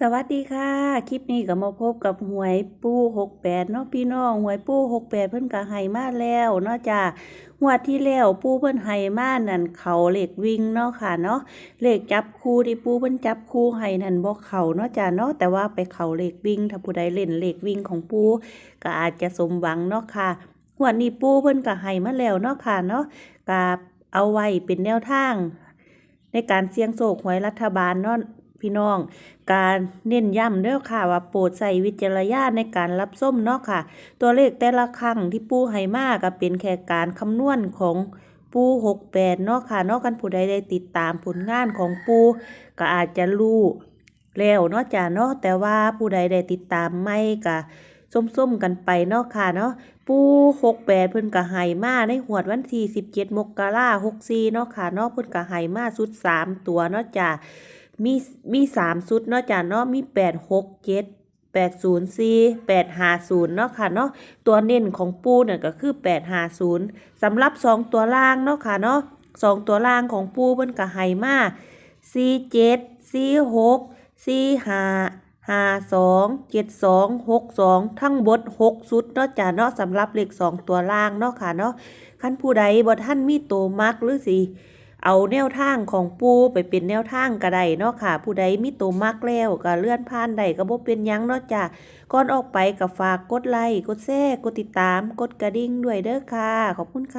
สวัสดีค่ะ คลิปนี้ก็มาพบกับหวยปู68เนาะพี่น้องหวยปู68เพิ่นก็ให้มาแล้วเนาะจ้างวที่แล้วปูเพิ่นให้มานั่นเขาเหลขวิ่งเนาะค่ะเนาะเหลขจับคู่ที่ปูเพิ่นจับคู่ให้นั่นบ่เขาเนาะจ้าเนาะแต่ว่าไปเขาเหลขวิ่งถ้าผู้ใดเล่นเหลขวิ่งของปูก็อาจจะสมหวังเนาะค่ะงวนี้ปูเพิ่นก็ให้มาแล้วเนาะค่ะเนาะก็เอาไว้เป็นแนวทาง ในการเสี่ยงโชคหวยรัฐบาลเนาะ พี่น้อง การเน้นย้ำเด้อค่ะว่าโปรดใส่วิจารณญาณในการรับส้มเนาะค่ะ ตัวเลขแต่ละครั้งที่ปูให้มาก็เป็นแค่การคำนวณของปู68เนาะค่ะนาะกันผู้ใดได้ติดตามผลงานของปูก็อาจจะรู้แล้วเนาะจ้ะเนาะแต่ว่าผู้ใดได้ติดตามไม่ก็ส้มๆกันไปเนาะค่ะเนาะปู68เพิ่นก็ให้มาในหวดวันที่17มกราคม64เนาะค่ะเนาะเพิ่นก็ให้มาสุด3ตัวเนาะจ้ะ มีมีสามชุดเนาะจ้ะเนาะมีแปดหกเจ็ดแปดศูนย์สี่แปดห้าศูนย์เนาะค่ะเนาะตัวเน้นของปูเนี่ยก็คือแปดห้าศูนย์สำหรับสองตัวล่างเนาะค่ะเนาะสองตัวล่างของปูเพิ่นก็ให้มาสี่เจ็ดสี่หกสี่ห้าห้าสองเจ็ดสองหกสองทั้งบดหกชุดเนาะจ้ะเนาะสำหรับเลขสองตัวล่างเนาะค่ะเนาะคันผู้ใดบ่ท่านมีโตมักหรือสิ เอาแนวทางของปูไปเป็นแนวทางก็ได้เนาะค่ะ ผู้ใดมีตัวมากแล้วก็เลื่อนผ่านได้ก็บ่เป็นยังเนาะจ้ะก่อนออกไปก็ฝากกดไลค์กดแชร์กดติดตาม กดกระดิ่งด้วยเด้อค่ะ ขอบคุณค่ะ